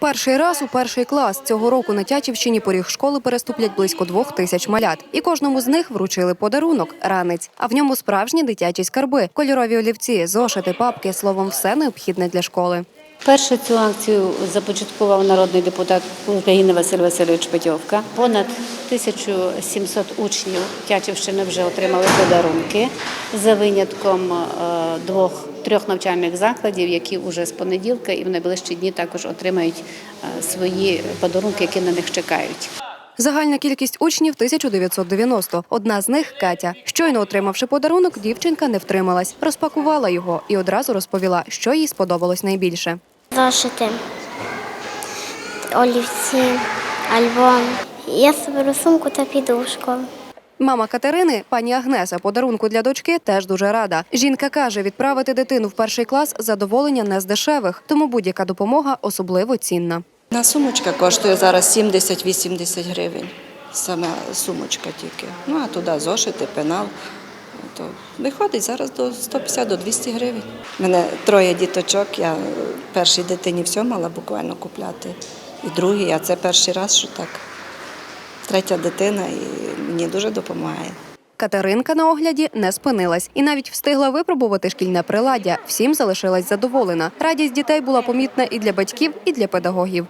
Перший раз у перший клас цього року на Тячівщині поріг школи переступлять близько двох тисяч малят, і кожному з них вручили подарунок ранець. А в ньому справжні дитячі скарби, кольорові олівці, зошити, папки, словом, все необхідне для школи. Першу цю акцію започаткував народний депутат України Василь Васильович Петьовка. Понад 1700 учнів Тячівщини вже отримали подарунки за винятком е, двох трьох навчальних закладів, які вже з понеділка і в найближчі дні також отримають е, свої подарунки, які на них чекають. Загальна кількість учнів 1990. Одна з них Катя. Щойно отримавши подарунок, дівчинка не втрималась, розпакувала його і одразу розповіла, що їй сподобалось найбільше. Зошити, олівці, альбом. Я соберу сумку та піду в школу. Мама Катерини, пані Агнеса, подарунку для дочки теж дуже рада. Жінка каже, відправити дитину в перший клас задоволення не з дешевих, тому будь-яка допомога особливо цінна. На сумочка коштує зараз 70-80 гривень. Саме сумочка тільки. Ну а туди зошити, пенал. То виходить зараз до 150 до 200 гривень. У мене троє діточок. Я першій дитині все мала буквально купляти. І другій, а це перший раз, що так. Третя дитина і мені дуже допомагає. Катеринка на огляді не спинилась і навіть встигла випробувати шкільне приладдя. Всім залишилась задоволена. Радість дітей була помітна і для батьків, і для педагогів.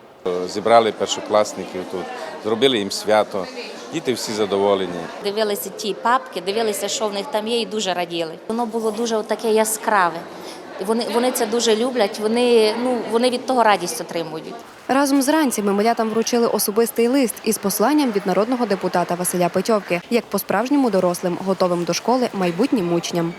Зібрали першокласників тут, зробили їм свято. Діти всі задоволені. Дивилися ті папки, дивилися, що в них там є, і дуже раділи. Воно було дуже таке яскраве. Вони, вони це дуже люблять, вони, ну, вони від того радість отримують. Разом з ранцями малятам вручили особистий лист із посланням від народного депутата Василя Петьовки, як по справжньому дорослим, готовим до школи майбутнім учням.